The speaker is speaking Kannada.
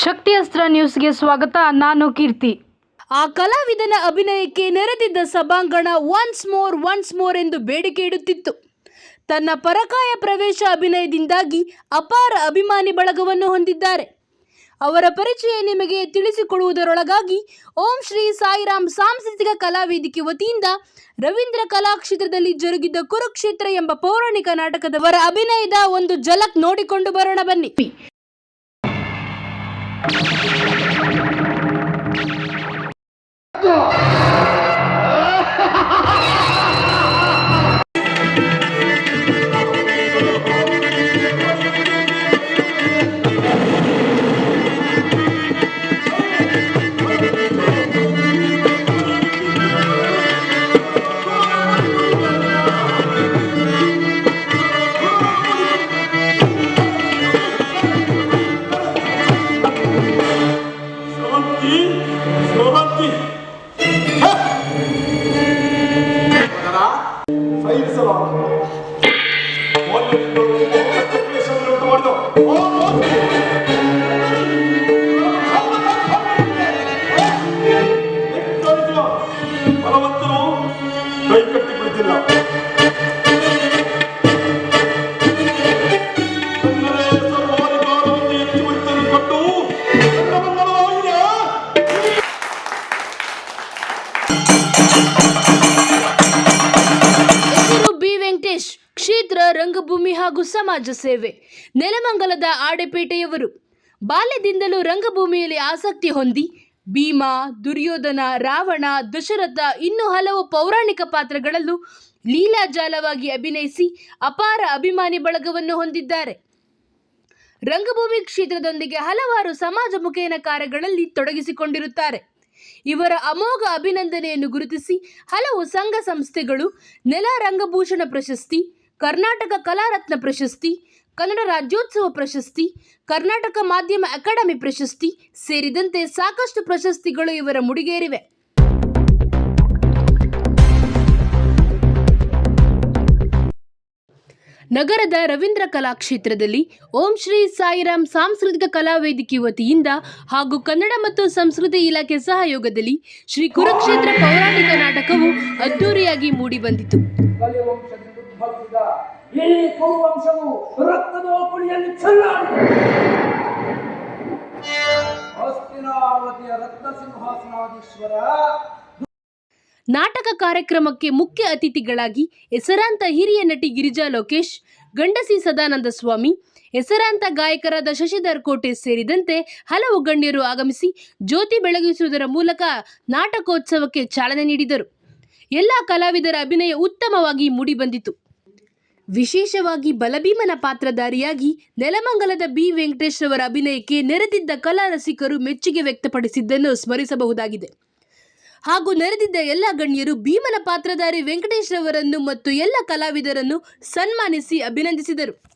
ಶಕ್ತಿ ಅಸ್ತ್ರ ನ್ಯೂಸ್ಗೆ ಸ್ವಾಗತ, ನಾನು ಕೀರ್ತಿ. ಆ ಕಲಾವಿದನ ಅಭಿನಯಕ್ಕೆ ನೆರೆದಿದ್ದ ಸಭಾಂಗಣ ಒನ್ಸ್ ಮೋರ್ ಒನ್ಸ್ ಮೋರ್ ಎಂದು ಬೇಡಿಕೆ ಇಡುತ್ತಿತ್ತು. ತನ್ನ ಪರಕಾಯ ಪ್ರವೇಶ ಅಭಿನಯದಿಂದಾಗಿ ಅಪಾರ ಅಭಿಮಾನಿ ಬಳಗವನ್ನು ಹೊಂದಿದ್ದಾರೆ. ಅವರ ಪರಿಚಯ ನಿಮಗೆ ತಿಳಿಸಿಕೊಡುವುದರೊಳಗಾಗಿ ಓಂ ಶ್ರೀ ಸಾಯಿರಾಮ್ ಸಾಂಸ್ಕೃತಿಕ ಕಲಾವೇದಿಕೆ ವತಿಯಿಂದ ರವೀಂದ್ರ ಕಲಾಕ್ಷೇತ್ರದಲ್ಲಿ ಜರುಗಿದ ಕುರುಕ್ಷೇತ್ರ ಎಂಬ ಪೌರಾಣಿಕ ನಾಟಕದವರ ಅಭಿನಯದ ಒಂದು ಝಲಕ್ ನೋಡಿಕೊಂಡು ಬರೋಣ ಬನ್ನಿ. Go! ರಂಗಭೂಮಿ ಹಾಗೂ ಸಮಾಜ ಸೇವೆ. ನೆಲಮಂಗಲದ ಆಡೆಪೇಟೆಯವರು ಬಾಲ್ಯದಿಂದಲೂ ರಂಗಭೂಮಿಯಲ್ಲಿ ಆಸಕ್ತಿ ಹೊಂದಿ, ಭೀಮಾ, ದುರ್ಯೋಧನ, ರಾವಣ, ದಶರಥ ಇನ್ನೂ ಹಲವು ಪೌರಾಣಿಕ ಪಾತ್ರಗಳಲ್ಲೂ ಲೀಲಾಜಾಲವಾಗಿ ಅಭಿನಯಿಸಿ ಅಪಾರ ಅಭಿಮಾನಿ ಬಳಗವನ್ನು ಹೊಂದಿದ್ದಾರೆ. ರಂಗಭೂಮಿ ಕ್ಷೇತ್ರದೊಂದಿಗೆ ಹಲವಾರು ಸಮಾಜಮುಖೇನ ಕಾರ್ಯಗಳಲ್ಲಿ ತೊಡಗಿಸಿಕೊಂಡಿರುತ್ತಾರೆ. ಇವರ ಅಮೋಘ ಅಭಿನಂದನೆಯನ್ನು ಗುರುತಿಸಿ ಹಲವು ಸಂಘ ಸಂಸ್ಥೆಗಳು, ನೆಲ ರಂಗಭೂಷಣ ಪ್ರಶಸ್ತಿ ಕರ್ನಾಟಕ ಕಲಾರತ್ನ ಪ್ರಶಸ್ತಿ, ಕನ್ನಡ ರಾಜ್ಯೋತ್ಸವ ಪ್ರಶಸ್ತಿ, ಕರ್ನಾಟಕ ಮಾಧ್ಯಮ ಅಕಾಡೆಮಿ ಪ್ರಶಸ್ತಿ ಸೇರಿದಂತೆ ಸಾಕಷ್ಟು ಪ್ರಶಸ್ತಿಗಳು ಇವರ ಮುಡಿಗೇರಿವೆ. ನಗರದ ರವೀಂದ್ರ ಕಲಾಕ್ಷೇತ್ರದಲ್ಲಿ ಓಂ ಶ್ರೀ ಸಾಯಿರಾಮ್ ಸಾಂಸ್ಕೃತಿಕ ಕಲಾವೇದಿಕೆ ವತಿಯಿಂದ ಹಾಗೂ ಕನ್ನಡ ಮತ್ತು ಸಂಸ್ಕೃತಿ ಇಲಾಖೆ ಸಹಯೋಗದಲ್ಲಿ ಶ್ರೀ ಕುರುಕ್ಷೇತ್ರ ಪೌರಾಣಿಕ ನಾಟಕವು ಅದ್ದೂರಿಯಾಗಿ ಮೂಡಿಬಂದಿತು ಕುರುವಂಶವು ರಕ್ತದ ಕುಳಿಯಲ್ಲಿ ಚೆಲ್ಲಾಡಿದೆ ಹಸ್ತಿನಾವತಿಯ ರಕ್ತ ಸಿಂಹಾಸನಾಧೀಶ್ವರ. ನಾಟಕ ಕಾರ್ಯಕ್ರಮಕ್ಕೆ ಮುಖ್ಯ ಅತಿಥಿಗಳಾಗಿ ಹೆಸರಾಂತ ಹಿರಿಯ ನಟಿ ಗಿರಿಜಾ ಲೋಕೇಶ್, ಗಂಡಸಿ ಸದಾನಂದ ಸ್ವಾಮಿ, ಹೆಸರಾಂತ ಗಾಯಕರಾದ ಶಶಿಧರ್ ಕೋಟೆ ಸೇರಿದಂತೆ ಹಲವು ಗಣ್ಯರು ಆಗಮಿಸಿ ಜ್ಯೋತಿ ಬೆಳಗಿಸುವುದರ ಮೂಲಕ ನಾಟಕೋತ್ಸವಕ್ಕೆ ಚಾಲನೆ ನೀಡಿದರು. ಎಲ್ಲ ಕಲಾವಿದರ ಅಭಿನಯ ಉತ್ತಮವಾಗಿ ಮೂಡಿಬಂದಿತು ವಿಶೇಷವಾಗಿ ಬಲಭೀಮನ ಪಾತ್ರಧಾರಿಯಾಗಿ ನೆಲಮಂಗಲದ ಬಿ ವೆಂಕಟೇಶ್ ರವರ ಅಭಿನಯಕ್ಕೆ ನೆರೆದಿದ್ದ ಕಲಾ ರಸಿಕರು ಮೆಚ್ಚುಗೆ ವ್ಯಕ್ತಪಡಿಸಿದ್ದನ್ನು ಸ್ಮರಿಸಬಹುದಾಗಿದೆ. ಹಾಗೂ ನೆರೆದಿದ್ದ ಎಲ್ಲ ಗಣ್ಯರು ಭೀಮನ ಪಾತ್ರಧಾರಿ ವೆಂಕಟೇಶ್ ರವರನ್ನು ಮತ್ತು ಎಲ್ಲ ಕಲಾವಿದರನ್ನು ಸನ್ಮಾನಿಸಿ ಅಭಿನಂದಿಸಿದರು.